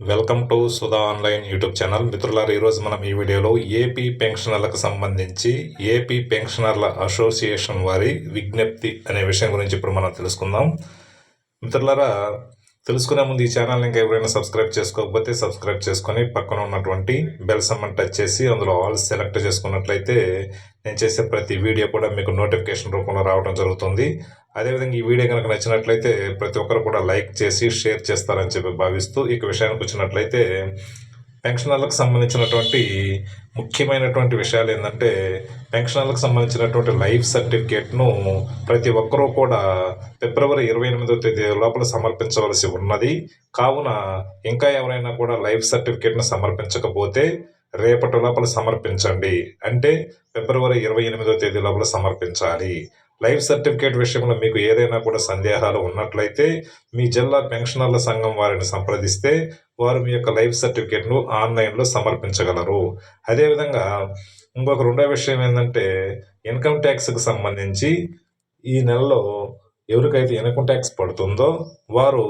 Welcome to Sudha online YouTube channel. మిత్రులారు ఈరోజు మనం ఈ వీడియోలో ఏపీ పెన్షనర్లకు సంబంధించి ఏపీ పెన్షనర్ల అసోసియేషన్ వారి విజ్ఞప్తి అనే విషయం గురించి ఇప్పుడు మనం తెలుసుకుందాం. మిత్రులారా తెలుసుకునే ముందు ఈ ఛానల్ ఇంకా ఎవరైనా సబ్స్క్రైబ్ చేసుకోకపోతే సబ్స్క్రైబ్ చేసుకొని పక్కన ఉన్నటువంటి బెల్ సమ్మన్ టచ్ చేసి అందులో ఆల్ సెలెక్ట్ చేసుకున్నట్లయితే నేను చేసే ప్రతి వీడియో కూడా మీకు నోటిఫికేషన్ రూపంలో రావడం జరుగుతుంది. అదేవిధంగా ఈ వీడియో కనుక నచ్చినట్లయితే ప్రతి ఒక్కరు కూడా లైక్ చేసి షేర్ చేస్తారని చెప్పి భావిస్తూ ఇక విషయానికి వచ్చినట్లయితే పెన్షనర్లకు సంబంధించినటువంటి ముఖ్యమైనటువంటి విషయాలు ఏంటంటే పెన్షనర్లకు సంబంధించినటువంటి లైఫ్ సర్టిఫికేట్ను ప్రతి ఒక్కరూ కూడా ఫిబ్రవరి ఇరవై ఎనిమిదో తేదీ లోపల సమర్పించవలసి ఉన్నది. కావున ఇంకా ఎవరైనా కూడా లైఫ్ సర్టిఫికేట్ను సమర్పించకపోతే రేపటి లోపల సమర్పించండి. అంటే ఫిబ్రవరి ఇరవై ఎనిమిదో తేదీ లోపల సమర్పించాలి. లైఫ్ సర్టిఫికేట్ విషయంలో మీకు ఏదైనా కూడా సందేహాలు ఉన్నట్లయితే మీ జిల్లా పెన్షనర్ల సంఘం వారిని సంప్రదిస్తే వారు మీ యొక్క లైఫ్ సర్టిఫికేట్ను ఆన్లైన్లో సమర్పించగలరు. అదేవిధంగా ఇంకొక రెండో విషయం ఏంటంటే ఇన్కమ్ ట్యాక్స్కి సంబంధించి ఈ నెలలో ఎవరికైతే ఇన్కమ్ ట్యాక్స్ పడుతుందో వారు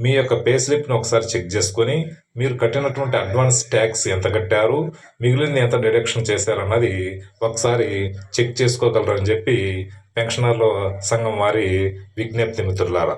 మీ యొక్క పే స్లిప్ని ఒకసారి చెక్ చేసుకొని మీరు కట్టినటువంటి అడ్వాన్స్ ట్యాక్స్ ఎంత కట్టారు మిగిలింది ఎంత డిడక్షన్ చేశారన్నది ఒకసారి చెక్ చేసుకోగలరని చెప్పి పెన్షనర్ల సంఘం వారి విజ్ఞప్తి మిత్రులారా.